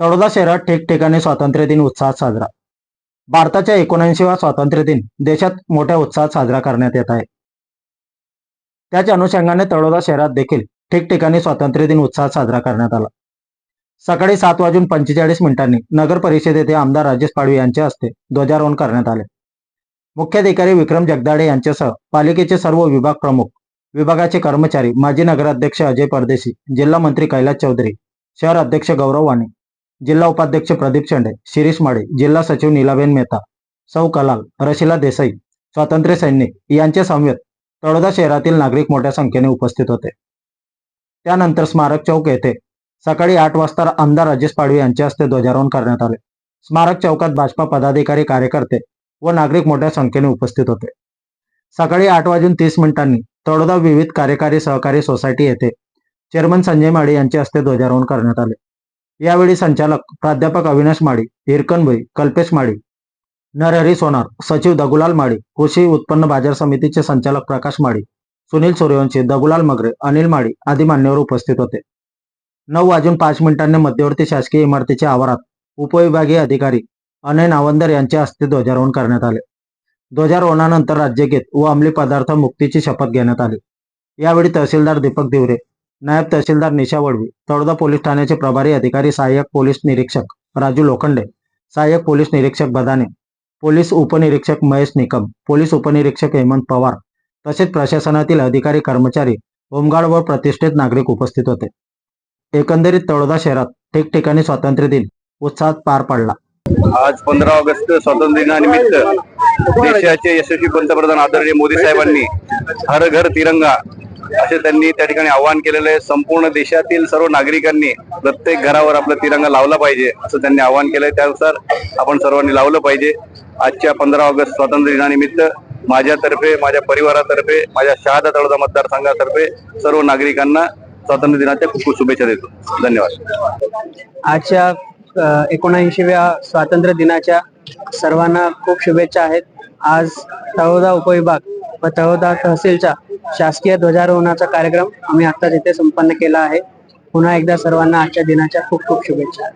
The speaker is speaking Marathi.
तळोदा शहरात ठिकठिकाणी स्वातंत्र्य दिन उत्साहात साजरा. भारताच्या एकोणऐंशीवा स्वातंत्र्य दिन देशात मोठ्या उत्साहात साजरा करण्यात येत आहे. त्याच्या अनुषंगाने तळोदा शहरात देखील ठिकठिकाणी स्वातंत्र्य दिन उत्साहात साजरा करण्यात आला. सकाळी सात वाजून पंचेचाळीस मिनिटांनी नगर परिषद येथे आमदार राजेश पाडवी यांच्या हस्ते ध्वजारोहण करण्यात आले. मुख्याधिकारी विक्रम जगदाडे यांच्यासह पालिकेचे सर्व विभाग प्रमुख विभागाचे कर्मचारी माजी नगराध्यक्ष अजय परदेशी जिल्हा मंत्री कैलास चौधरी शहर अध्यक्ष गौरव वाणी जिल्हा उपाध्यक्ष प्रदीप शेंडे शिरीष माडे जिल्हा सचिव नीलाबेन मेहता सौ कलाल रशिला देसाई स्वातंत्र्य सैनिक यांचे समवेत तळोदा शहरातील नागरिक मोठ्या संख्येने उपस्थित होते. त्यानंतर स्मारक चौक येथे सकाळी आठ वाजता आमदार राजेश पाडवी यांच्या हस्ते ध्वजारोहण करण्यात आले. स्मारक चौकात भाजपा पदाधिकारी कार्यकर्ते व नागरिक मोठ्या संख्येने उपस्थित होते. सकाळी आठ वाजून तीस मिनिटांनी तळोदा विविध कार्यकारी सहकारी सोसायटी येथे चेअरमन संजय माडे यांच्या हस्ते ध्वजारोहण करण्यात आले. यावेळी संचालक प्राध्यापक अविनाश माळी हिरकणभई कल्पेश माळी नरहरी सोनार सचिव दगुलाल माळी कृषी उत्पन्न बाजार समितीचे संचालक प्रकाश माळी सुनील सूर्यवंशी दगुलाल मगरे अनिल माळी आदी मान्यवर उपस्थित होते. नऊ वाजून पाच मिनिटांनी मध्यवर्ती शासकीय इमारतीच्या आवारात उपविभागीय अधिकारी अनय नावंदर यांच्या हस्ते ध्वजारोहण करण्यात आले. ध्वजारोहणानंतर राज्यगीत व अंमली पदार्थ मुक्तीची शपथ घेण्यात आली. यावेळी तहसीलदार दीपक दिवरे नायब तहसीलदार निशा वडवी तळोदा पोलीस ठाण्याचे प्रभारी अधिकारी सहाय्यक पोलीस निरीक्षक राजू लोखंडे सहाय्यक पोलीस निरीक्षक बदाने पोलीस उपनिरीक्षक महेश निकम पोलीस उपनिरीक्षक हेमंत पवार तसेच प्रशासनातील अधिकारी कर्मचारी होमगार्ड व प्रतिष्ठित नागरिक उपस्थित होते. एकंदरीत तळोदा शहरात ठिकठिकाणी स्वातंत्र्य दिन उत्साहात पार पडला. आज पंधरा ऑगस्ट स्वातंत्र्य दिनानिमित्त देशाचे यशस्वी पंतप्रधान आदरणीय मोदी साहेबांनी हर घर तिरंगा असे त्यांनी त्या ठिकाणी आवाहन केलेलं आहे. संपूर्ण देशातील सर्व नागरिकांनी प्रत्येक घरावर आपला तिरंगा लावला पाहिजे असं त्यांनी आवाहन केलंय. त्यानुसार आपण सर्वांनी लावलं पाहिजे. आजच्या पंधरा ऑगस्ट स्वातंत्र्य दिनानिमित्त माझ्यातर्फे माझ्या परिवारातर्फे माझ्या शहादा तळोदा मतदारसंघातर्फे सर्व नागरिकांना स्वातंत्र्य दिनाच्या खूप खूप शुभेच्छा देतो. धन्यवाद. आजच्या एकोणऐंशीव्या स्वातंत्र्य दिनाच्या सर्वांना खूप शुभेच्छा आहेत. आज तळोदा उपविभाग व तळोदा तहसीलच्या शासकीय ध्वजारोहणाचा कार्यक्रम आम्ही आता इथे संपन्न केला आहे. पुन्हा एकदा सर्वांना आजच्या दिनाच्या खूप खूप शुभेच्छा.